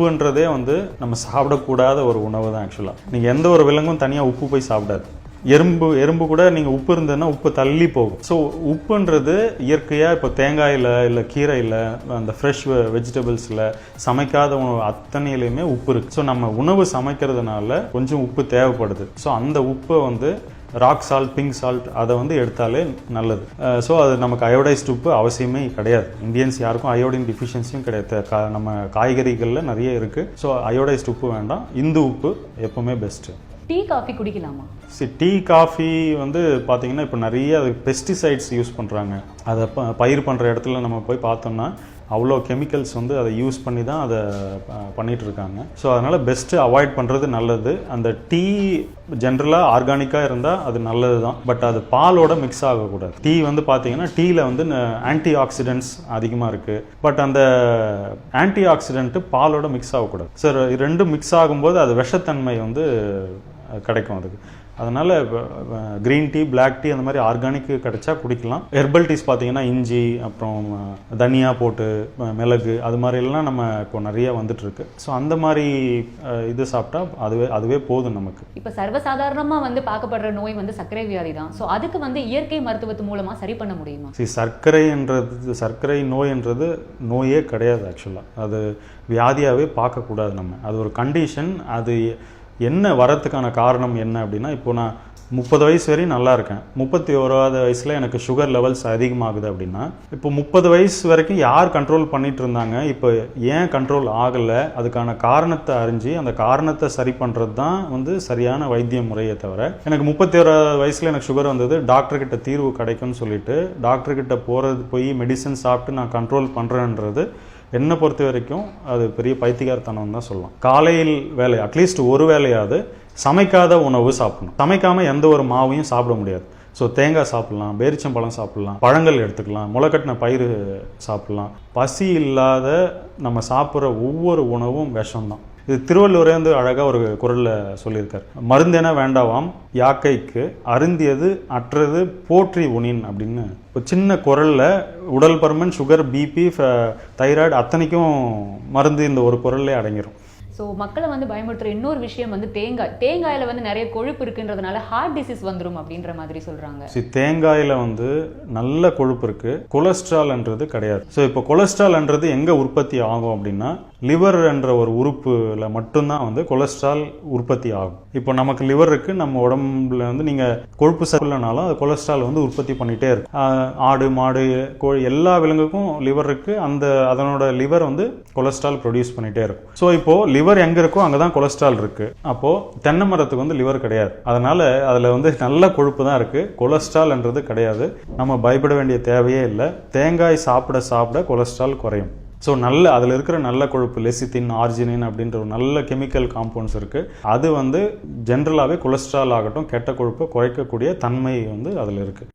உப்புன்றதே வந்து நம்ம சாப்பிடக்கூடாத ஒரு உணவு தான் ஆக்சுவலாக நீங்கள் எந்த ஒரு விலங்கும் தனியாக உப்பு போய் சாப்பிடாது. எறும்பு எறும்பு கூட நீங்கள் உப்பு இருந்ததுன்னா உப்பு தள்ளி போகும். ஸோ உப்புன்றது இயற்கையாக இப்போ தேங்காயில் இல்லை கீரையில் அந்த ஃப்ரெஷ் வெஜிடபிள்ஸில் சமைக்காத உணவு அத்தனையிலையுமே உப்பு இருக்குது ஸோ நம்ம உணவு சமைக்கிறதுனால கொஞ்சம் உப்பு தேவைப்படுது. ஸோ அந்த உப்பை வந்து ராக் சால்ட் பிங்க் சால்ட் அதை வந்து எடுத்தாலே நல்லது. ஸோ அது நமக்கு அயோடைஸ்ட் உப்பு அவசியமே கிடையாது. இந்தியன்ஸ் யாருக்கும் அயோடின் டிஃபிஷியன்சியும் கிடையாது. நம்ம காய்கறிகளில் நிறைய இருக்குது ஸோ அயோடைஸ்ட் உப்பு வேண்டாம். இந்து உப்பு எப்பவுமே பெஸ்ட்டு டீ காஃபி குடிக்கலாமா? சி டீ காஃபி வந்து பார்த்தீங்கன்னா இப்போ நிறைய அது பெஸ்டிசைட்ஸ் யூஸ் பண்ணுறாங்க அதை பயிர் பண்ணுற இடத்துல நம்ம போய் பார்த்தோம்னா அவ்வளோ கெமிக்கல்ஸ் வந்து அதை யூஸ் பண்ணி தான் அதை பண்ணிகிட்ருக்காங்க ஸோ அதனால் பெஸ்ட்டு அவாய்ட் பண்ணுறது நல்லது. அந்த டீ ஜென்ரலாக ஆர்கானிக்காக இருந்தால் அது நல்லது தான். பட் அது பாலோட மிக்ஸ் ஆகக்கூடாது. டீ வந்து பார்த்தீங்கன்னா டீயில் வந்து ஆன்டி ஆக்சிடென்ட்ஸ் அதிகமாக இருக்குது பட் அந்த ஆன்டி ஆக்சிடென்ட்டு பாலோட மிக்ஸ் ஆகக்கூடாது. சார் ரெண்டும் மிக்ஸ் ஆகும்போது அது விஷத்தன்மை வந்து கிடைக்கும் அதுக்கு. அதனால் க்ரீன் டீ Black டீ அந்த மாதிரி ஆர்கானிக் கிடைச்சா குடிக்கலாம். ஹெர்பல் டீஸ் பார்த்தீங்கன்னா இஞ்சி அப்புறம் தனியா போட்டு மிளகு அது மாதிரிலாம் நம்ம இப்போ நிறைய வந்துட்டு இருக்கு ஸோ அந்த மாதிரி இது சாப்பிட்டா அதுவே அதுவே போதும் நமக்கு. இப்ப சர்வசாதாரணமா வந்து பார்க்கப்படுற நோய் வந்து சர்க்கரை வியாதி தான். ஸோ அதுக்கு வந்து இயற்கை மருத்துவத்து மூலமா சரி பண்ண முடியுமா? சி சர்க்கரைன்றது சர்க்கரை நோய்ன்றது நோயே கிடையாது ஆக்சுவலாக அது வியாதியாகவே பார்க்கக்கூடாது நம்ம. அது ஒரு கண்டிஷன் அது என்ன வரத்துக்கான காரணம் என்ன அப்படின்னா இப்போ நான் முப்பது வயசு வரையும் நல்லா இருக்கேன். முப்பத்தி ஓராவது வயசில் எனக்கு சுகர் லெவல்ஸ் அதிகமாகுது அப்படின்னா இப்போ முப்பது வயசு வரைக்கும் யார் கண்ட்ரோல் பண்ணிட்டு இருந்தாங்க? இப்போ ஏன் கண்ட்ரோல் ஆகலை? அதுக்கான காரணத்தை அறிஞ்சு அந்த காரணத்தை சரி பண்ணுறது தான் வந்து சரியான வைத்திய முறையை தவிர எனக்கு முப்பத்தி ஓராவது வயசில் எனக்கு சுகர் வந்தது. டாக்டர்கிட்ட தீர்வு கிடைக்கும்னு சொல்லிட்டு டாக்டர்கிட்ட போகிறது போய் மெடிசன் சாப்பிட்டு நான் கண்ட்ரோல் பண்ணுறேன்றது என்னை பொறுத்த வரைக்கும் அது பெரிய பைத்தியகாரத்தனம் தான் சொல்லலாம். காலையில் வேலை அட்லீஸ்ட் ஒரு வேலையாவது சமைக்காத உணவு சாப்பிடணும். சமைக்காம எந்த ஒரு மாவையும் சாப்பிட முடியாது. ஸோ தேங்காய் சாப்பிட்லாம் பேரிச்சம்பழம் சாப்பிட்லாம் பழங்கள் எடுத்துக்கலாம் முளைக்கட்டின பயிர் சாப்பிட்லாம். பசி இல்லாத நம்ம சாப்பிட்ற ஒவ்வொரு உணவும் விஷம்தான். இது திருவள்ளுவரே வந்து அழகாக ஒரு குரலில் சொல்லியிருக்கார். மருந்தென வேண்டாவாம் யாக்கைக்கு அருந்தியது அற்றது போற்றி உனின் அப்படின்னு. ஒரு சின்ன குரலில் உடல் பருமன் சுகர் பிபி தைராய்டு அத்தனைக்கும் மருந்து இந்த ஒரு குரல்லே அடங்கிரும். ஸோ மக்களை வந்து பயமுறுத்துற இன்னொரு விஷயம் வந்து தேங்காய். தேங்காயில வந்து நிறைய கொழுப்பு இருக்குன்றதுனால ஹார்ட் டிசீஸ் வந்துரும் அப்படின்ற மாதிரி சொல்றாங்க. சி தேங்காயில் வந்து நல்ல கொழுப்பு இருக்கு. கொலஸ்ட்ரால்ன்றது கிடையாது. ஸோ இப்போ கொலஸ்ட்ரால்ன்றது எங்கே உற்பத்தி ஆகும் அப்படின்னா லிவர் என்ற ஒரு உறுப்புல மட்டும்தான் வந்து கொலஸ்ட்ரால் உற்பத்தி ஆகும். இப்போ நமக்கு லிவர் இருக்கு நம்ம உடம்புல வந்து நீங்கள் கொழுப்பு சத்துலனாலும் அது கொலஸ்ட்ரால் வந்து உற்பத்தி பண்ணிகிட்டே இருக்கும் ஆடு மாடு கோழி எல்லா விலங்குக்கும் லிவர் இருக்கு. அந்த அதனோட லிவர் வந்து கொலஸ்ட்ரால் ப்ரொடியூஸ் பண்ணிகிட்டே இருக்கும். ஸோ இப்போது லிவர் எங்கே இருக்கோ அங்கே தான் கொலஸ்ட்ரால் இருக்குது அப்போது தென்னை மரத்துக்கு வந்து லிவர் கிடையாது. அதனால் அதில் வந்து நல்ல கொழுப்பு தான் இருக்குது கொலஸ்ட்ரால்ன்றது கிடையாது. நம்ம பயப்பட வேண்டிய தேவையே இல்லை. தேங்காய் சாப்பிட சாப்பிட கொலஸ்ட்ரால் குறையும். ஸோ நல்ல அதில் இருக்கிற நல்ல கொழுப்பு லெசித்தின் ஆர்ஜினின் அப்படின்ற ஒரு நல்ல கெமிக்கல் காம்பவுண்ட்ஸ் இருக்குது அது வந்து ஜென்ரலாகவே கொலஸ்ட்ரால் ஆகட்டும் கெட்ட கொழுப்பை குறைக்கக்கூடிய தன்மை வந்து அதில் இருக்குது